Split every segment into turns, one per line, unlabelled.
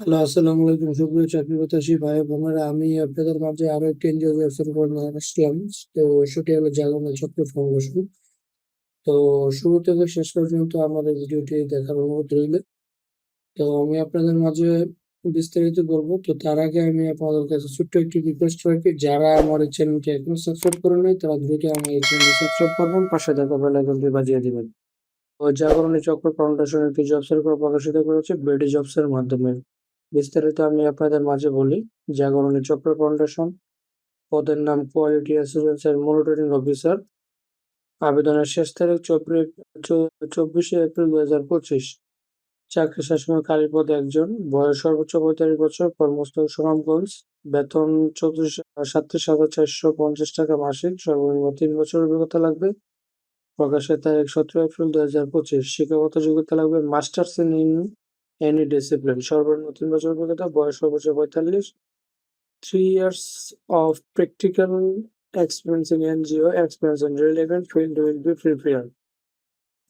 Hello, আসসালামু আলাইকুম। সুপ্রিয় চাকরি প্রত্যাশী ভাই বোনেরা আমি আপনাদের মাঝে আরও একটি এনজিও ওয়েবসাইট উপর নিয়ে আসলাম। তো সেটি হলো জাগরণ ছোট্ট ফাউন্ডেশন তো শুরু থেকে শেষ পর্যন্ত আমাদের ভিডিওটি দেখার অনুরোধ রইল। তো আমি আপনাদের মাঝে বিস্তারিত বলব। তো তার আগে আমি আপনাদের কাছে ছোট্ট একটি রিকোয়েস্ট রাখি। যারা আমার এই চ্যানেলটি এখনও সাবস্ক্রাইব করে নাই তারা দ্রুত আমার এই চ্যানেলটি সাবস্ক্রাইব করবেন পাশে থাকা বেল আইকনটি বাজিয়ে দিবেন। তো জাগরণী চক্র ফাউন্ডেশন একটি জব সার্কুলার প্রকাশিত করেছে বেডি জবসের মাধ্যমে। বিস্তারিত আমি আপনাদের মাঝে বলি, জাগরণী চক্র ফাউন্ডেশন পদের নাম কোয়ালিটি অ্যাসুরেন্স এর মনিটরিং অফিসার আবেদনের শেষ তারিখ চব্বিশে এপ্রিল দু হাজার পঁচিশ। চাকরি শাসনের কালী পদ একজন, বয়স সর্বোচ্চ পঁয়তাল্লিশ বছর, কর্মস্থল সুনামগঞ্জ, বেতন চৌত্রিশ, সাতত্রিশ হাজার চারশো পঞ্চাশ টাকা মাসিক, সর্বনিম্ন তিন বছর অভিজ্ঞতা লাগবে। প্রকাশের তারিখ সতেরো এপ্রিল দু হাজার পঁচিশ, শিক্ষাগত যোগ্যতা লাগবে মাস্টার্স ইন এনি ডিসিপ্লিন সর্বনিম্ন তিন বছর অভিজ্ঞতা, বয়স সর্বোচ্চ পঁয়তাল্লিশ। Three years of practical experience in NGO experience in relevant field will be prepare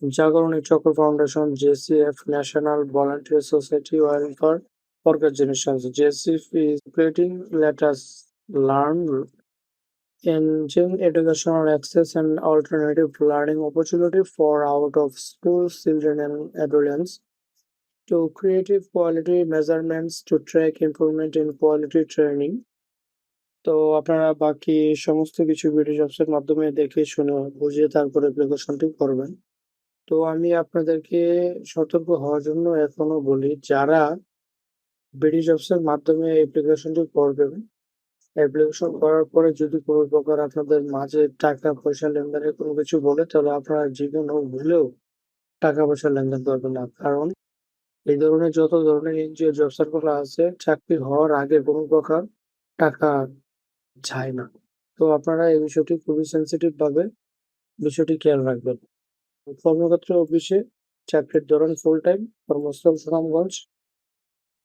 Jagoroni Chakra foundation JCF national volunteer society welfare organizations. JCF is creating, let us learn, engine educational access and alternative learning opportunity for out of school children and adolescents. To creative quality measurements to track improvement in quality training. তো আপনারা বাকি সমস্ত কিছু video জবসের মাধ্যমে দেখে শুনে, বুঝে তারপরে অ্যাপ্লিকেশনটি করবেন। তো আমি আপনাদেরকে সতর্ক হওয়ার জন্য এখনও বলি, যারা বিডি জবসের মাধ্যমে অ্যাপ্লিকেশনটি করবেন অ্যাপ্লিকেশন করার পরে যদি কোনো প্রকার আপনাদের মাঝে টাকা পয়সা লেনদেনের কোনো কিছু বলে, তাহলে আপনারা জীবনও ভুলেও টাকা পয়সা লেনদেন করবেন না। কারণ এই ধরনের যত ধরনের এনজিও জব সার্কুলার আছে, চাকরি হওয়ার আগে কোনো প্রকার টাকা যায় না। তো আপনারা এই বিষয়টি খুবই সেন্সিটিভ ভাবে বিষয়টি খেয়াল রাখবেন। কর্মক্ষেত্র অফিসে চাকরির ধরন ফুল টাইম কর্মস্থল সুনামগঞ্জ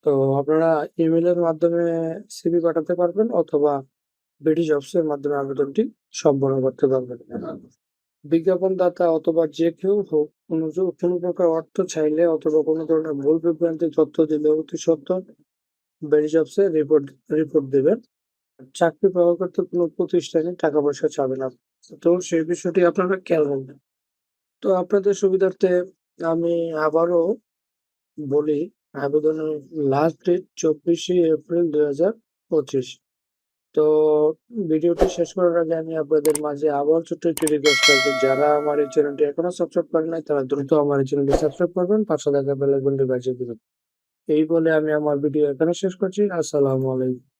তো আপনারা ইমেলের মাধ্যমে সিভি পাঠাতে পারবেন অথবা বিডি জবস এর মাধ্যমে আবেদনটি সম্পন্ন করতে পারবেন। বিজ্ঞাপন দাতা অথবা যে কেউ হোক, কোনো কোনো প্রকার অর্থ চাইলে অথবা কোনো ধরনের ভুল বিভ্রান্তি তথ্য দিলে অতি সত্ত্বর বিডি জবসে রিপোর্ট রিপোর্ট দেবেন। চাকরি পাওয়ার করতে কোনো প্রতিষ্ঠানে টাকা পয়সা চাবে না। তো সেই বিষয়টি আপনারা খেয়াল রাখবেন। তো আপনাদের সুবিধার্থে আমি আবারও বলি, আবেদনের লাস্ট ডেট চব্বিশে এপ্রিল দুই হাজার পঁচিশ। তো ভিডিওটি শেষ করার আগে আমি আপনাদের মাঝে আবার ছোট্ট একটি রিকোয়েস্ট করছি যারা আমার এই চ্যানেলটি এখনও সাবস্ক্রাইব করেন নাই, তারা দ্রুত আমার এই চ্যানেলটি সাবস্ক্রাইব করবেন পাঁচশো টাকা বেল আইকনটি বাজিয়ে দিবেন। এই বলে আমি আমার ভিডিও এখানে শেষ করছি। আসসালামু আলাইকুম।